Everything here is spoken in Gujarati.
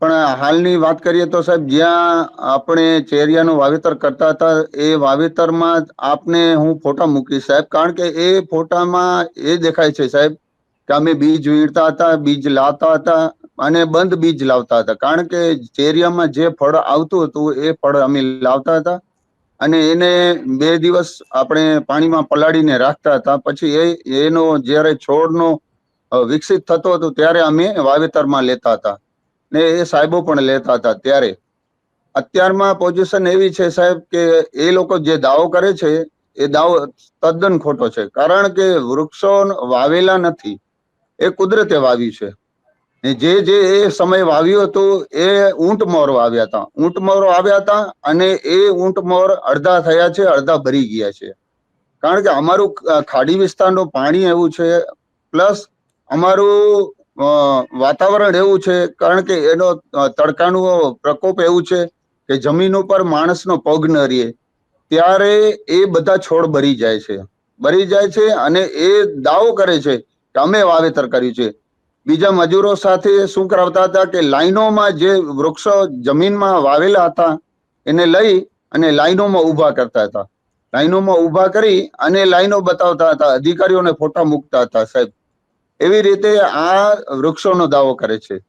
પણ હાલની વાત કરીએ તો સાહેબ, જ્યાં આપણે ચેરિયાનું વાવેતર કરતા હતા, એ વાવેતરમાં આપને હું ફોટા મૂકીશ સાહેબ. કારણ કે એ ફોટામાં એ દેખાય છે સાહેબ કે અમે બીજ વીણતા હતા, બીજ લાવતા હતા અને બંધ બીજ લાવતા હતા. કારણ કે ચેરિયામાં જે ફળ આવતું હતું, એ ફળ અમે લાવતા હતા અને એને બે દિવસ આપણે પાણીમાં પલાળીને રાખતા હતા. પછી એ, એનો જ્યારે છોડનો વિકસિત થતો હતો, ત્યારે અમે વાવેતરમાં લેતા હતા. ને એ સાહેબો પણ લેતા હતા ત્યારે. અત્યારમાં પોઝિશન એવી છે સાહેબ કે એ લોકો જે દાવો કરે છે, એ દાવો તદ્દન ખોટો છે. કારણ કે વૃક્ષો વાવેલા નથી, એ કુદરતે વાવ્યું છે. જે જે એ સમય વાવ્યું હતું, એ ઊંટ મોર વાવ્યા હતા. ઊંટ મોર વાવ્યા હતા અને એ ઊંટ મોર અડધા થયા છે, અડધા ભરી ગયા છે. કારણ કે અમારું ખાડી વિસ્તારનું પાણી એવું છે, પ્લસ અમારું વાતાવરણ એવું છે, કારણ કે એનો તડકાનું પ્રકોપ એવું છે કે જમીન ઉપર માણસનો પગ ન રહે, ત્યારે એ બધા છોડ ભરી જાય છે. ભરી જાય છે અને એ દાવો કરે છે કે અમે વાવેતર કર્યું છે. બીજા મજૂરો સાથે શું કરાવતા હતા કે લાઈનોમાં જે વૃક્ષો જમીનમાં વાવેલા હતા, એને લઈ અને લાઈનોમાં ઊભા કરતા હતા. લાઈનોમાં ઊભા કરી અને લાઈનો બતાવતા હતા, અધિકારીઓને ફોટા મૂકતા હતા સાહેબ. એવી રીતે આ વૃક્ષોનો દાવો કરે છે.